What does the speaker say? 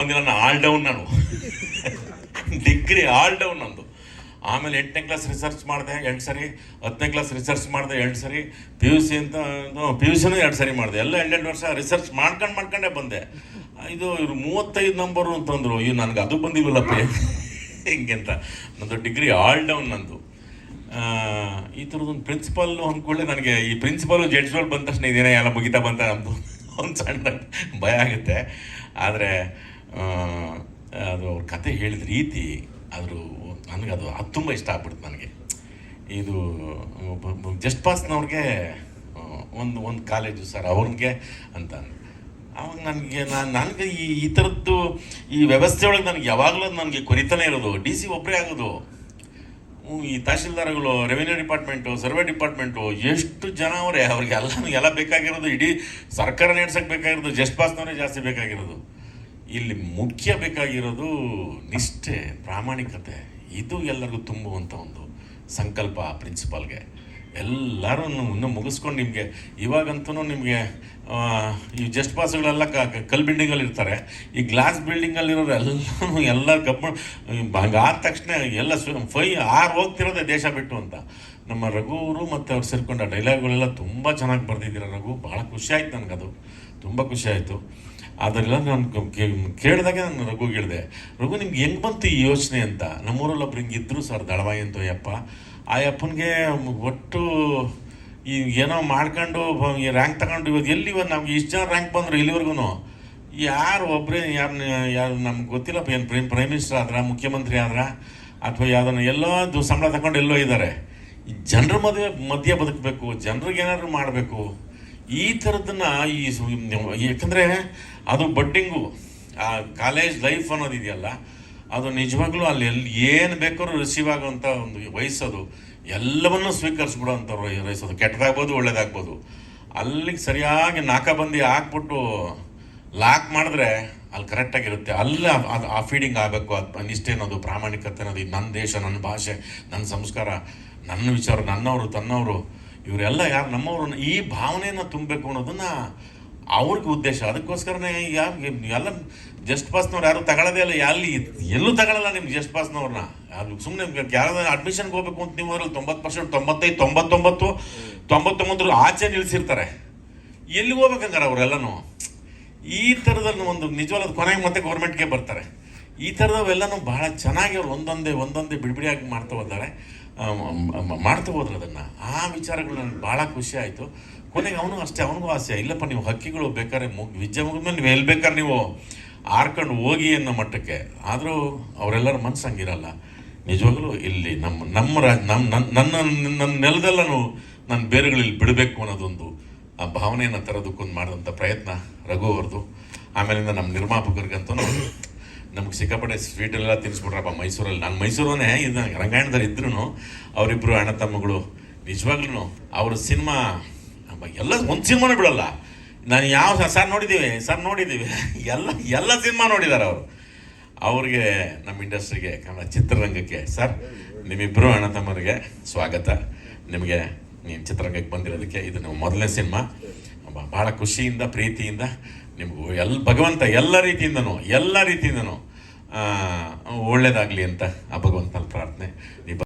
ಬಂದಿಲ್ಲ all down ನಾನು. Degree all down ನಂದು. ಆಮೇಲೆ ಎಂಟನೇ ಕ್ಲಾಸ್ ರಿಸರ್ಚ್ ಮಾಡಿದೆ ಎರಡು ಸರಿ. ಹತ್ತನೇ ಕ್ಲಾಸ್ ರಿಸರ್ಚ್ ಮಾಡಿದೆ ಎರಡು ಸರಿ. ಪಿ ಯು ಸಿ ಅಂತ ಪಿ ಯು ಸಿನೂ ಎರಡು ಸರಿ ಮಾಡಿದೆ. ಎಲ್ಲ ಎರಡೆರಡು ವರ್ಷ ರಿಸರ್ಚ್ ಮಾಡ್ಕೊಂಡು ಮಾಡ್ಕೊಂಡೇ ಬಂದೆ. ಇದು ಇವರು ಮೂವತ್ತೈದು ನಂಬರು ಅಂತಂದರು ಇವು ನನಗೆ ಅದು ಬಂದಿವಲ್ಲಪ್ಪ ಹಿಂಗೆ ಅಂತ ನಂದು ಡಿಗ್ರಿ ಆಲ್ ಡೌನ್ ನಂದು. ಈ ಥರದೊಂದು ಪ್ರಿನ್ಸಿಪಲ್ ಅಂದ್ಕೊಳ್ಳೆ ನನಗೆ. ಈ ಪ್ರಿನ್ಸಿಪಾಲು ಜಡ್ಜ್ಗಳು ಬಂದ ತಕ್ಷಣ ಇದೇನೇ ಎಲ್ಲ ಮುಗಿತಾ ಬಂತ ನಮ್ಮದು ಒಂದು ಸಣ್ಣ ಭಯ ಆಗುತ್ತೆ. ಆದರೆ ಅದು ಅವ್ರ ಕತೆ ಹೇಳಿದ ರೀತಿ ಅದ್ರ ನನಗೆ ಅದು ತುಂಬ ಇಷ್ಟ ಆಗ್ಬಿಡ್ತು ನನಗೆ. ಇದು ಜಸ್ಟ್ ಪಾಸ್ನವ್ರಿಗೆ ಒಂದು ಒಂದು ಕಾಲೇಜು ಸರ್ ಅವ್ರಿಗೆ ಅಂತ. ಅವಾಗ ನನಗೆ ನಾನು ನನಗೆ ಈ ಈ ಥರದ್ದು ಈ ವ್ಯವಸ್ಥೆ ಒಳಗೆ ನನಗೆ ಯಾವಾಗಲೂ ನನಗೆ ಕೊರಿತಾನೆ ಇರೋದು. ಡಿ ಸಿ ಒಬ್ಬರೇ ಆಗೋದು. ಈ ತಹಶೀಲ್ದಾರ್ಗಳು, ರೆವಿನ್ಯೂ ಡಿಪಾರ್ಟ್ಮೆಂಟು, ಸರ್ವೆ ಡಿಪಾರ್ಟ್ಮೆಂಟು, ಎಷ್ಟು ಜನ ಅವರೇ ಅವ್ರಿಗೆ ಎಲ್ಲ ಎಲ್ಲ ಬೇಕಾಗಿರೋದು ಇಡೀ ಸರ್ಕಾರ ನಡೆಸಕ್ಕೆ ಬೇಕಾಗಿರೋದು, ಜಸ್ಟ್ ಪಾಸ್ನವರೇ ಜಾಸ್ತಿ ಬೇಕಾಗಿರೋದು. ಇಲ್ಲಿ ಮುಖ್ಯ ಬೇಕಾಗಿರೋದು ನಿಷ್ಠೆ, ಪ್ರಾಮಾಣಿಕತೆ. ಇದು ಎಲ್ಲರಿಗೂ ತುಂಬುವಂಥ ಒಂದು ಸಂಕಲ್ಪ ಪ್ರಿನ್ಸಿಪಾಲ್ಗೆ. ಎಲ್ಲರೂ ಇನ್ನೂ ಮುಗಿಸ್ಕೊಂಡು ನಿಮಗೆ ಇವಾಗಂತೂ ನಿಮಗೆ ಈ ಜಸ್ಟ್ ಪಾಸ್ಗಳೆಲ್ಲ ಕ ಕಲ್ ಬಿಲ್ಡಿಂಗಲ್ಲಿ ಇರ್ತಾರೆ. ಈ ಗ್ಲಾಸ್ ಬಿಲ್ಡಿಂಗಲ್ಲಿರೋರು ಎಲ್ಲರೂ ಎಲ್ಲ ಕಬ್ಬ ಆದ ತಕ್ಷಣ ಎಲ್ಲ ಫೈ ಆರು ಹೋಗ್ತಿರೋದೇ ದೇಶ ಬಿಟ್ಟು ಅಂತ. ನಮ್ಮ ರಘು ಅವರು ಮತ್ತು ಅವ್ರು ಸೇರಿಕೊಂಡ ಡೈಲಾಗ್ಗಳೆಲ್ಲ ತುಂಬ ಚೆನ್ನಾಗಿ ಬರೆದಿದ್ದೀರ ರಘು. ಭಾಳ ಖುಷಿ ಆಯ್ತು ನನಗದು. ತುಂಬ ಖುಷಿ ಆಯಿತು. ಅದರೆಲ್ಲ ನಾನು ಕೇಳಿದಾಗ ನಾನು ರಘು ಹೇಳಿದೆ ರಘು, ನಿಮ್ಗೆ ಹೆಂಗೆ ಬಂತು ಈ ಯೋಚನೆ ಅಂತ? ನಮ್ಮೂರಲ್ಲಿ ಒಬ್ರು ಹಿಂಗೆ ಇದ್ರು ಸರ್, ದಳವಾಯಿ ಅಂತ ಯಪ್ಪ ಆ ಅಪ್ಪನಿಗೆ ಒಟ್ಟು ಈ ಏನೋ ಮಾಡ್ಕೊಂಡು ರ್ಯಾಂಕ್ ತಗೊಂಡು ಇವಾಗ ಎಲ್ಲಿ ಇವಾಗ ನಮ್ಗೆ ಇಷ್ಟು ಜನ ರ್ಯಾಂಕ್ ಬಂದರು ಇಲ್ಲಿವರೆಗೂ ಯಾರು ಒಬ್ಬರೇ ಯಾರು ಯಾರು ನಮ್ಗೆ ಗೊತ್ತಿಲ್ಲಪ್ಪ, ಏನು ಪ್ರೈಮ್ ಪ್ರೈಮ್ ಮಿನಿಸ್ಟರ್ ಆದ್ರ, ಮುಖ್ಯಮಂತ್ರಿ ಆದ್ರ, ಅಥವಾ ಯಾವ್ದನ್ನು ಎಲ್ಲೋ ಸಂಬಳ ತಗೊಂಡು ಎಲ್ಲೋ ಇದ್ದಾರೆ ಜನರ ಮದುವೆ ಮಧ್ಯೆ ಬದುಕಬೇಕು, ಜನರಿಗೆ ಏನಾದರೂ ಮಾಡಬೇಕು. ಈ ಥರದನ್ನ ಈ ಯಾಕಂದರೆ ಅದು ಬಡ್ಡಿಂಗು ಆ ಕಾಲೇಜ್ ಲೈಫ್ ಅನ್ನೋದಿದೆಯಲ್ಲ ಅದು ನಿಜವಾಗ್ಲೂ ಅಲ್ಲಿ ಎಲ್ಲಿ ಏನು ಬೇಕಾದ್ರೂ ರಿಸೀವ್ ಆಗೋವಂಥ ಒಂದು ವಯಸ್ಸದು, ಎಲ್ಲವನ್ನೂ ಸ್ವೀಕರಿಸ್ಬಿಡೋಂಥ ವಯಸ್ಸದು. ಕೆಟ್ಟದಾಗ್ಬೋದು, ಒಳ್ಳೇದಾಗ್ಬೋದು. ಅಲ್ಲಿಗೆ ಸರಿಯಾಗಿ ನಾಕಬಂದಿ ಹಾಕ್ಬಿಟ್ಟು ಲಾಕ್ ಮಾಡಿದ್ರೆ ಅಲ್ಲಿ ಕರೆಕ್ಟಾಗಿರುತ್ತೆ ಅಲ್ಲಿ ಅದು ಆ ಫೀಡಿಂಗ್ ಆಗಬೇಕು, ಅದು ನಿಷ್ಠೆ ಅನ್ನೋದು, ಪ್ರಾಮಾಣಿಕತೆ ಅನ್ನೋದು ನನ್ನ ದೇಶ ನನ್ನ ಭಾಷೆ ನನ್ನ ಸಂಸ್ಕಾರ, ನನ್ನ ವಿಚಾರ, ನನ್ನವರು, ತನ್ನವರು ಇವರೆಲ್ಲ ಯಾರು ನಮ್ಮವರು ಈ ಭಾವನೆಯನ್ನು ತುಂಬಬೇಕು ಅನ್ನೋದನ್ನು ಅವ್ರಿಗೆ ಉದ್ದೇಶ. ಅದಕ್ಕೋಸ್ಕರನೇ ಯಾರು ಎಲ್ಲ ಜಸ್ಟ್ ಪಾಸ್ನವ್ರು ಯಾರು ತಗೊಳ್ಳೋದೇ ಇಲ್ಲ. ಎಲ್ಲಿ ಎಲ್ಲೂ ತಗೊಳ್ಳಲ್ಲ ನಿಮ್ಗೆ ಜಸ್ಟ್ ಪಾಸ್ನವ್ರನ್ನ. ಅದು ಸುಮ್ಮನೆ ಯಾರಾದ್ರೂ ಅಡ್ಮಿಷನ್ಗೆ ಹೋಗ್ಬೇಕು ಅಂತ ನೀವು ಅದ್ರಲ್ಲಿ ತೊಂಬತ್ತು ಪರ್ಸೆಂಟ್, ತೊಂಬತ್ತೈದು, ತೊಂಬತ್ತೊಂಬತ್ತು, ತೊಂಬತ್ತೊಂಬತ್ತರು ಆಚೆ ನಿಲ್ಲಿಸಿರ್ತಾರೆ ಎಲ್ಲಿಗೆ ಹೋಗ್ಬೇಕಂಗಾರ ಅವರೆಲ್ಲನೂ? ಈ ಥರದಲ್ಲಿ ಒಂದು ನಿಜವಾದ ಕೊನೆಗೆ ಮತ್ತೆ ಗೌರ್ಮೆಂಟ್ಗೆ ಬರ್ತಾರೆ. ಈ ಥರದವೆಲ್ಲನೂ ಬಹಳ ಚೆನ್ನಾಗಿ ಅವ್ರು ಒಂದೊಂದೇ ಒಂದೊಂದೇ ಬಿಡಿಬಿಡಿಯಾಗಿ ಮಾಡ್ತಾ ಮ- ಮಾಡ್ತಾ ಹೋದ್ರೆ ಅದನ್ನು. ಆ ವಿಚಾರಗಳು ನನಗೆ ಭಾಳ ಖುಷಿ ಆಯಿತು. ಕೊನೆಗೆ ಅವನು ಅಷ್ಟೇ, ಅವನಿಗೂ ಆಸೆ, ಇಲ್ಲಪ್ಪ, ನೀವು ಹಕ್ಕಿಗಳು ಬೇಕಾದ್ರೆ ಮುಗ್ ವಿದ್ಯೆ ಮುಗಿದ್ಮೇಲೆ ನೀವು ಎಲ್ಲಿ ಬೇಕಾದ್ರೆ ನೀವು ಆರ್ಕೊಂಡು ಹೋಗಿ ಅನ್ನೋ ಮಟ್ಟಕ್ಕೆ. ಆದರೂ ಅವರೆಲ್ಲರ ಮನಸ್ಸು ಹಂಗಿರಲ್ಲ. ನಿಜವಾಗಲೂ ಇಲ್ಲಿ ನಮ್ಮ ನಮ್ಮ ರಾಜ್ ನಮ್ಮ ನನ್ನ ನನ್ನ ನನ್ನ ನೆಲದಲ್ಲೂ ನನ್ನ ಬೇರುಗಳಲ್ಲಿ ಬಿಡಬೇಕು ಅನ್ನೋದೊಂದು ಆ ಭಾವನೆಯನ್ನು ತರೋದಕ್ಕೊಂದು ಮಾಡಿದಂಥ ಪ್ರಯತ್ನ ರಘು ಅವ್ರದ್ದು ಆಮೇಲಿಂದ ನಮ್ಮ ನಿರ್ಮಾಪಕರಿಗಂತೂ ನಮ್ಗೆ ಸಿಕ್ಕಾಪಟ್ಟೆ ಸ್ವೀಟ್ ಎಲ್ಲ ತಿನ್ಸ್ಬಿಟ್ರಪ್ಪ ಮೈಸೂರಲ್ಲಿ. ನಾನು ಮೈಸೂರನ್ನೇ ಇದು ರಂಗಾಯಣದಲ್ಲಿ ಇದ್ರೂ ಅವರಿಬ್ಬರು ಅಣ್ಣ ತಮ್ಮಗಳು ನಿಜವಾಗ್ಲೂ ಅವ್ರ ಸಿನಿಮಾ ಎಲ್ಲ ಒಂದು ಸಿನಿಮಾನೇ ಬಿಡಲ್ಲ. ನಾನು ಯಾವ ಸರ್ ನೋಡಿದ್ದೀವಿ ಸರ್ ನೋಡಿದ್ದೀವಿ ಎಲ್ಲ ಎಲ್ಲ ಸಿನಿಮಾ ನೋಡಿದ್ದಾರೆ ಅವರು. ಅವ್ರಿಗೆ ನಮ್ಮ ಇಂಡಸ್ಟ್ರಿಗೆ ಕನ್ನಡ ಚಿತ್ರರಂಗಕ್ಕೆ, ಸರ್ ನಿಮ್ಮಿಬ್ಬರು ಅಣ್ಣ ತಮ್ಮರಿಗೆ ಸ್ವಾಗತ. ನಿಮಗೆ ನೀನು ಚಿತ್ರರಂಗಕ್ಕೆ ಬಂದಿರೋದಕ್ಕೆ ಇದು ನಮ್ಮ ಮೊದಲನೇ ಸಿನಿಮಾ. ಭಾಳ ಖುಷಿಯಿಂದ, ಪ್ರೀತಿಯಿಂದ ನಿಮಗೂ ಎಲ್ ಭಗವಂತ ಎಲ್ಲ ರೀತಿಯಿಂದನೂ ಎಲ್ಲ ರೀತಿಯಿಂದನೂ ಒಳ್ಳೇದಾಗಲಿ ಅಂತ ಆ ಭಗವಂತನ ಪ್ರಾರ್ಥನೆ.